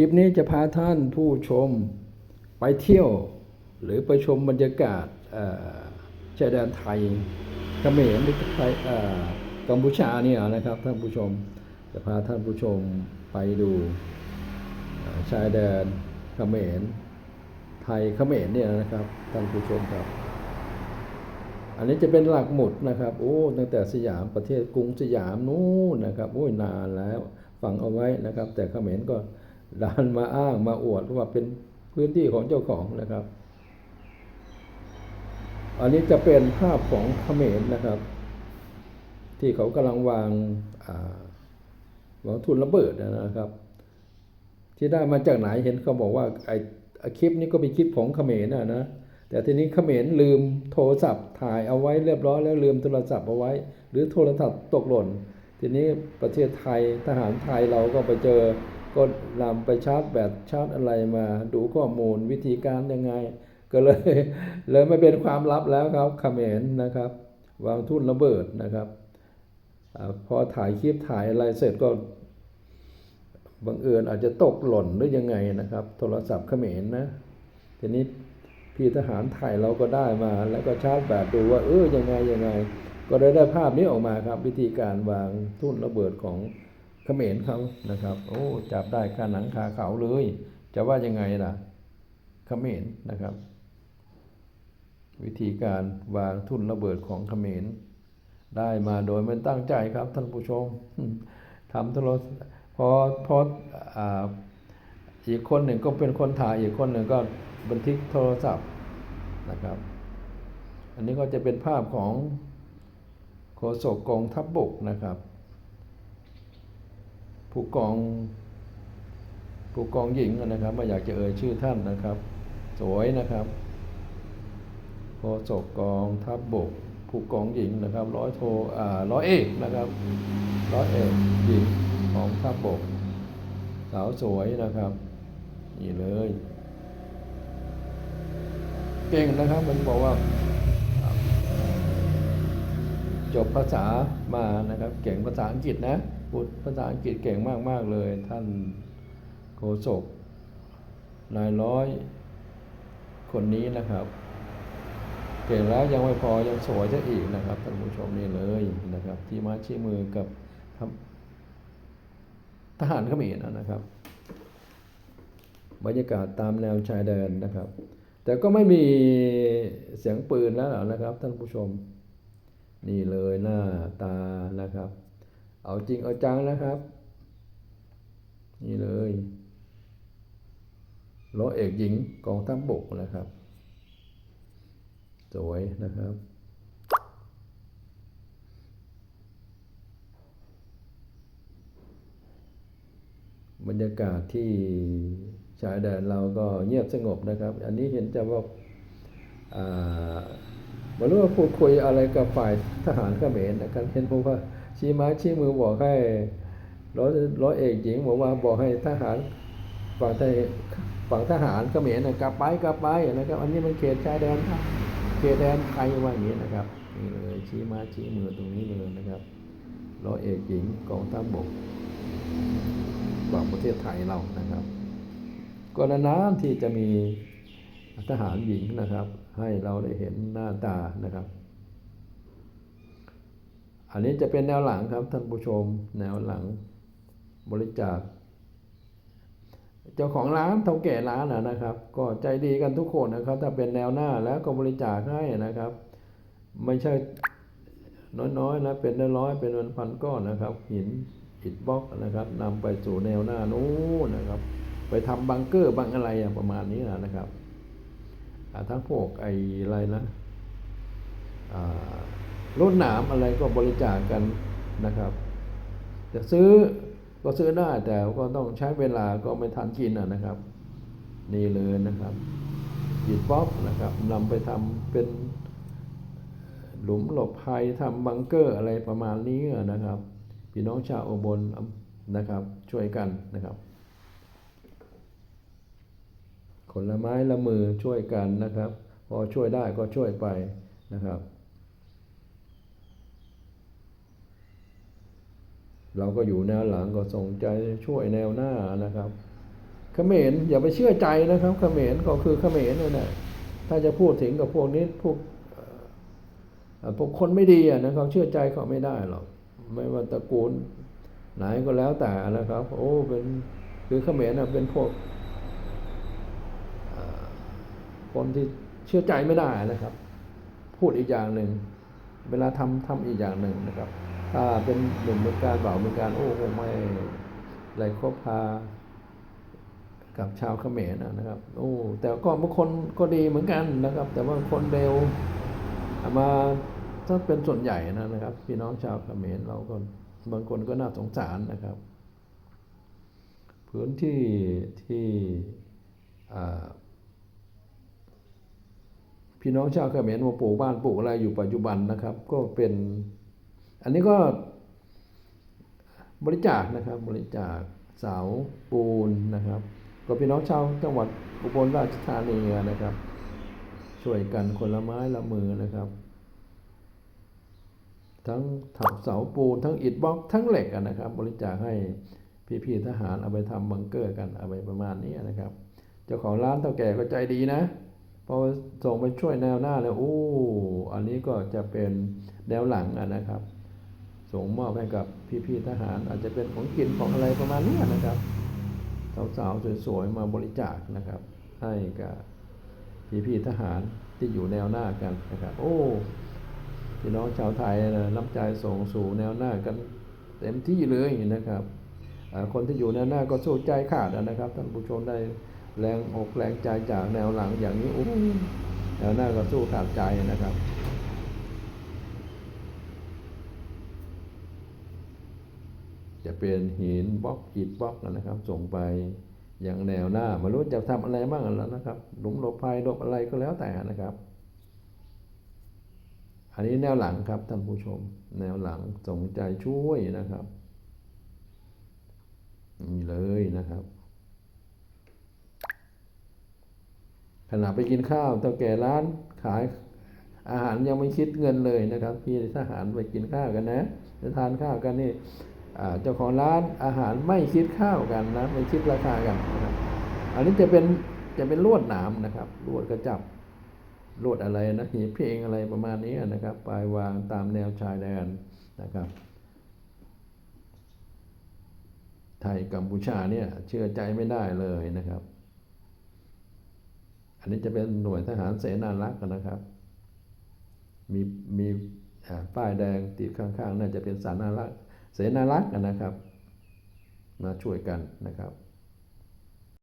คลิปนี้จะพาท่านผู้ชมไปเที่ยว หรือไปชมบรรยากาศชายแดนไทยเขมรหรือไทยเอ่อกัมพูชาเนี่ยนะครับท่านผู้ชมจะพาท่านผู้ชมไปดูชายแดนเขมรไทยเขมรเนี่ยนะครับท่านผู้ชมครับ อันนี้จะเป็นหลักหมุดนะครับโอ้ตั้งแต่สยามประเทศกรุงสยามนู้นนะครับโอ้ยนานแล้วฝังเอาไว้นะครับ แต่เขมรก็ ดันมาอ้างมาอวดว่าเป็นพื้นที่ของเจ้าของนะครับ อันนี้จะเป็นภาพของเขมรนะครับ ที่เขากำลังวางวางทุนระเบิดนะครับ ที่ได้มาจากไหนเห็นเขาบอกว่าไอ้ไอ้คลิปนี้ก็เป็นคลิปของเขมรนะนะแต่ทีนี้เขมรลืมโทรศัพท์ถ่ายเอาไว้เรียบร้อยแล้วลืมโทรศัพท์เอาไว้ หรือโทรศัพท์ตกหล่น ทีนี้ประเทศไทยทหารไทยเราก็ไปเจอ ก็นำไปชาร์จแบตชาร์จอะไรมาดูข้อมูลวิธีการยังไง ก็เลยเลยไม่เป็นความลับแล้วครับเขมรนะครับ วางทุ่นระเบิดนะครับอพอถ่ายคลิปถ่ายอะไรเสร็จก็บังเอิญอาจจะตกหล่นหรือยังไงนะครับ โทรศัพท์เขมรนะ ทีนี้พี่ทหารไทยเราก็ได้มา แล้วก็ชาร์จแบตดูว่าเออยังไงยังไง ก็ได้ได้ภาพนี้ออกมาครับ วิธีการวางทุ่นระเบิดของ ขมรเขานะครับ โอ้จับได้คาหนังคาเขาเลย จะว่ายังไงล่ะเขมรนะครับ วิธีการวางทุ่นระเบิดของเขมรได้มาโดยไม่ตั้งใจครับ ท่านผู้ชมทำโทรศพอพออ่าอีกคนหนึ่งก็เป็นคนถ่ายอีกคนหนึ่งก็บันทึกโทรศัพท์นะครับ อันนี้ก็จะเป็นภาพของโฆษกกองทัพบบกนะครับ ผู้กองผู้กองหญิงนะครับไม่อยากจะเอ่ยชื่อท่านนะครับ สวยนะครับโฆษกกองทัพบบกผู้กองหญิงนะครับ ร้อยโทอ่าร้อยเอกนะครับร้อยเอกหญิงของทัพบบกสาวสวยนะครับ นี่เลย เก่งนะครับมันบอกว่า จบภาษามานะครับ เก่งภาษาอังกฤษนะ พูดภาษาอังกฤษเก่งมาก ๆ เลย ท่านโฆษกนายร้อย คนนี้นะครับ เก่งแล้วยังไม่พอยังสวยซะอีกนะครับท่านผู้ชมนี่เลยนะครับ ที่มาชี้มือกับททหารเขมรนะครับ บรรยากาศตามแนวชายแดนนะครับ แต่ก็ไม่มีเสียงปืนแล้วนะครับ ท่านผู้ชม นี่เลยหน้าตานะครับ เอาจริงเอาจังนะครับ นี่เลยร้อยเอกหญิงกองทัพบกนะครับ สวยนะครับบรรยากาศที่ชายแดนเราก็เงียบสงบนะครับ อันนี้เห็นจะว่าอ่าไม่ว่าพูดคุยอะไรกับฝ่ายทหารเขมรนะครับเห็นผมว่า ชี้ไม้ชี้มือบอกให้ร้อยร้อยเอกหญิงบอกว่าบอกให้ทหารฝั่งไทยฝั่งทหารเขมรนะกลับไปกลับไปนะครับ อันนี้มันเขตชายแดนครับเขตแดนไทยว่าอย่างนี้นะครับนี่เลยชี้ม้ชี้มือตรงนี้เลยนะครับร้อยเอกหญิงกองทัพบกของประเทศไทยเรานะครับก็นานๆที่จะมีทหารหญิงนะครับ ให้เราได้เห็นหน้าตานะครับ อันนี้จะเป็นแนวหลังครับท่านผู้ชมแนวหลังบริจาค เจ้าของร้านเท่าแก่ร้านนะครับ ก็ใจดีกันทุกคนนะครับ ถ้าเป็นแนวหน้าแล้วก็บริจาคให้นะครับ ไม่ใช่น้อยๆนะเป็นร้อยเป็นพันก้อนนะครับ หินอิฐบล็อกนะครับนำไปสู่แนวหน้านู้นนะครับ ไปทำบังเกอร์บังอะไรอะประมาณนี้นะครับทั้งพวกไอ้อะไรนะอ่า รถหนามอะไรก็บริจาคกันนะครับ จะซื้อก็ซื้อได้แต่ก็ต้องใช้เวลาก็ไม่ทันกินนะครับ นี่เลยนะครับอิฐบล็อกนะครับนำไปทำเป็นหลุมหลบภัยทำบังเกอร์อะไรประมาณนี้นะครับพี่น้องชาวอุบลนะครับ ช่วยกันนะครับคนลไม้ละมือช่วยกันนะครับ พอช่วยได้ก็ช่วยไปนะครับ เราก็อยู่แนวหลังก็ส่งใจช่วยแนวหน้านะครับเขเขมรอย่าไปเชื่อใจนะครับเขมรก็คือเขมรนั่นแหละถ้าจะพูดถึงกับพวกนี้พวกพวกคนไม่ดีนะครับเชื่อใจเขาไม่ได้หรอกไม่ว่าตระกูลไหนก็แล้วแต่นะครับ โอ้เป็นคือเขมรนะเป็นพวกคนที่เชื่อใจไม่ได้นะครับ พูดอีกอย่างหนึ่งเวลาทำทำอีกอย่างหนึ่งนะครับ ถ้าเป็นหนุ่มเมืองการบ่าวเมืองการโอ้คงไม่ไรคบพากับชาวเขมรนะนะครับ โอ้ แต่ก็บางคนก็ดีเหมือนกันนะครับ แต่ว่าคนเร็วมาถ้าเป็นส่วนใหญ่นะนะครับ พี่น้องชาวเขมรเราก็บางคนก็น่าสงสารนะครับ พื้นที่ที่พี่น้องชาวเขมรมาปลูกบ้านปลูกอะไรอยู่ปัจจุบันนะครับ ก็เป็น อันนี้ก็บริจาคนะครับ บริจาคเสาปูนนะครับ ก็พี่น้องชาวจังหวัดอุบลราชธานีนะครับ ช่วยกันคนละไม้ละมือนะครับ ทั้งถักเสาปูน ทั้งอิฐบล็อกทั้งเหล็กนะครับ บริจาคให้พี่ๆทหารเอาไปทำบังเกอร์กันเอาไปประมาณนี้นะครับ เจ้าของร้านเท่าแก่ก็ใจดีนะพอส่งไปช่วยแนวหน้าแล้วโอ้อันนี้ก็จะเป็นแนวหลังนะครับ ส่งมอบให้กับพี่ๆทหาร อาจจะเป็นของกินของอะไรประมาณนี้นะครับสาวๆสวยๆมาบริจาคนะครับ ให้กับพี่ๆทหารที่อยู่แนวหน้ากันนะครับ โอ้พี่น้องชาวไทยนะน้ำใจส่งสู่แนวหน้ากันเต็มที่เลยนะครับคนที่อยู่แนวหน้าก็สู้ใจขาดนะครับท่านผู้ชมได้แรงอกแรงใจจากแนวหลังอย่างนี้โอ้แนวหน้าก็สู้ขาดใจนะครับ จะเป็นหินบล็อกอิฐบล็อกนะครับ ส่งไปอย่างแนวหน้าไมารู้จะทำอะไรบ้างแล้วนะครับ หลุมหลบภัยหลบอะไรก็แล้วแต่นะครับ อันนี้แนวหลังครับท่านผู้ชม แนวหลังส่งใจช่วยนะครับนี่เลยนะครับขณะไปกินข้าวเท่าแก่ร้านขายอาหารยังไม่คิดเงินเลยนะครับ พี่ทหารไปกินข้าวกันนะจะทานข้าวกันนี่ เจ้าของร้านอาหารไม่คิดข้าวกันนะไม่คิดราคากันนะครับอันนี้จะเป็นจะเป็นลวดหนามนะครับลวดกระจับลวดอะไรนะหีเพลงอะไรประมาณนี้นะครับปลายวางตามแนวชายแดนนะครับ ไทยกัมพูชาเนี่ยเชื่อใจไม่ได้เลยนะครับ อันนี้จะเป็นหน่วยทหารเสนารักษ์นะครับ มีมีป้ายแดงติดข้างๆ น่าจะเป็นสารารักษ์ เสนารักษ์นะครับ มาช่วยกันนะครับ